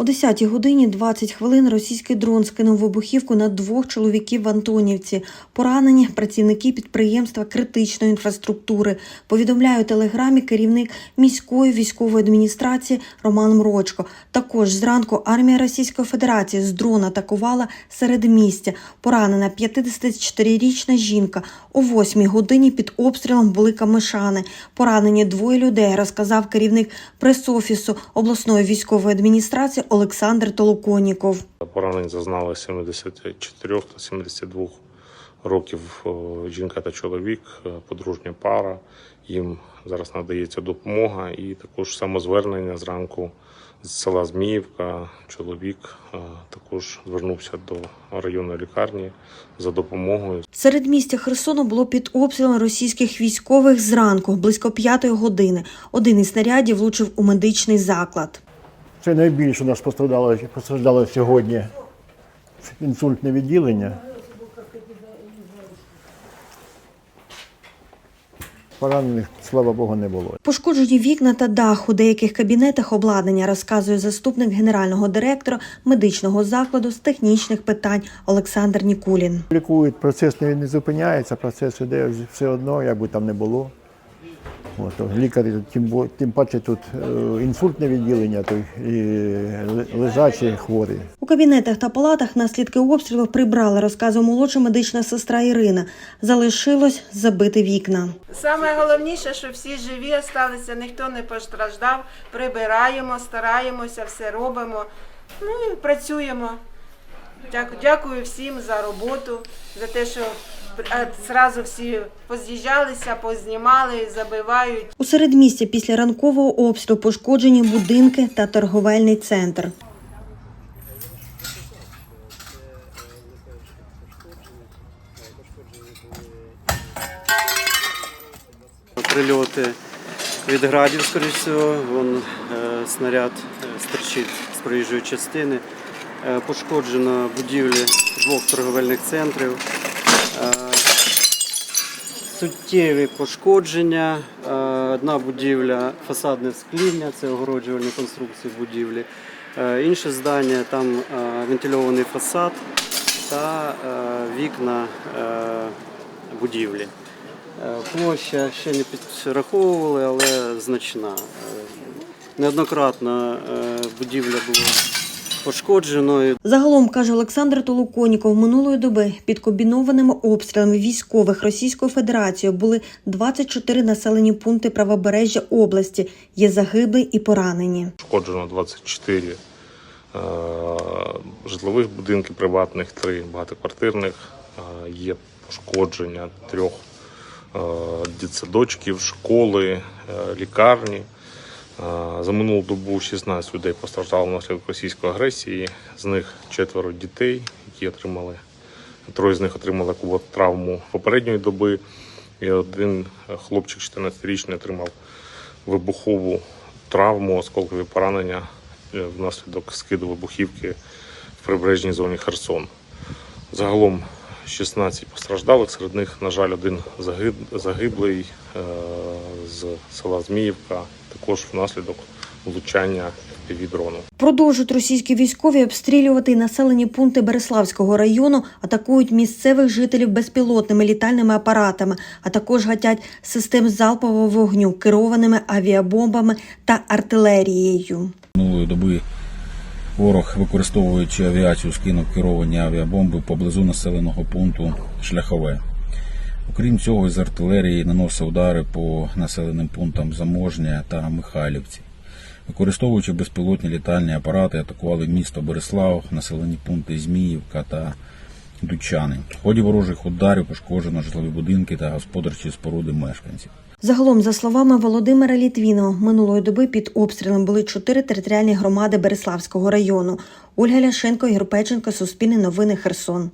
О 10 годині 20 хвилин російський дрон скинув вибухівку на двох чоловіків в Антонівці. Поранені працівники підприємства критичної інфраструктури. Повідомляє у телеграмі керівник міської військової адміністрації Роман Мрочко. Також зранку армія Російської Федерації з дрона атакувала серед містя. Поранена 54-річна жінка. О 8 годині під обстрілом були камишани. Поранені двоє людей, розказав керівник прес-офісу обласної військової адміністрації Олександр Толоконіков. Поранень зазнали 74 та 72 років е, жінка та чоловік, е, подружня пара. Їм зараз надається допомога і також самозвернення зранку з села Зміївка. Чоловік е, також звернувся до районної лікарні за допомогою. Серед містя Херсону було під обстрілом російських військових зранку, близько п'ятої години. Один із снарядів влучив у медичний заклад. Це найбільше у нас постраждало, постраждало сьогодні. Інсультне відділення. Поранених, слава Богу, не було. Пошкоджені вікна та дах у деяких кабінетах обладнання, розказує заступник генерального директора медичного закладу з технічних питань Олександр Нікулін. Лікують, процес не, не зупиняється, процес іде все одно, як би там не було. От, то лікарі, тим, тим паче тут е, інсультне відділення, то і лежачі хворі. У кабінетах та палатах наслідки обстрілів прибрали, розказує молодша медична сестра Ірина. Залишилось забити вікна. Саме головніше, що всі живі залишилися, ніхто не постраждав. Прибираємо, стараємося, все робимо. Ну і працюємо. Дякую, дякую всім за роботу, за те, що е, зразу всі поз'їжджалися, познімали, забивають. У середмісті після ранкового обстрілу пошкоджені будинки та торговельний центр. Прильоти від градів, скоріш всього. Вон е, снаряд е, стерчить з проїжджої частини. Е, пошкоджено будівлі двох торговельних центрів. Суттєві пошкодження. Е, одна будівля фасадне скління, це огороджувальні конструкції будівлі. Е, інше здання там е, вентильований фасад та вікна будівлі. Площа ще не підраховували, але значна. Неоднократно будівля була пошкодженою. Загалом, каже Олександр Толоконіков, минулої доби під комбінованими обстрілами військових Російської Федерації були 24 населені пункти правобережжя області. Є загиблі і поранені. Пошкоджено 24 е, житлових будинків приватних, 3 багатоквартирних. Е, Є пошкодження трьох е, дитсадочків, школи, лікарні. За минулу добу 16 людей постраждало внаслідок російської агресії. З них четверо дітей, які отримали троє з них отримали травму попередньої доби. І один хлопчик 14-річний отримав вибухову травму, осколкові поранення е, внаслідок скиду вибухівки в прибережній зоні Херсон. Загалом 16 постраждалих, серед них, на жаль, один загиб- загиблий е, з села Зміївка, також внаслідок влучання дрону. Продовжують російські військові обстрілювати населені пункти Береславського району, атакують місцевих жителів безпілотними літальними апаратами, а також гатять систем залпового вогню керованими авіабомбами та артилерією. Минулої доби ворог, використовуючи авіацію, скинув керовані авіабомби поблизу населеного пункту Шляхове. Окрім цього, із артилерії наносив удари по населеним пунктам Заможня та Михайлівці. Використовуючи безпілотні літальні апарати, атакували місто Борислав, населені пункти Зміївка та Дучани. В ході ворожих ударів пошкоджено житлові будинки та господарчі споруди мешканців. Загалом, за словами Володимира Літвінова, минулої доби під обстрілом були чотири територіальні громади Береславського району. Ольга Ляшенко, Ігор Суспільне новини, Херсон.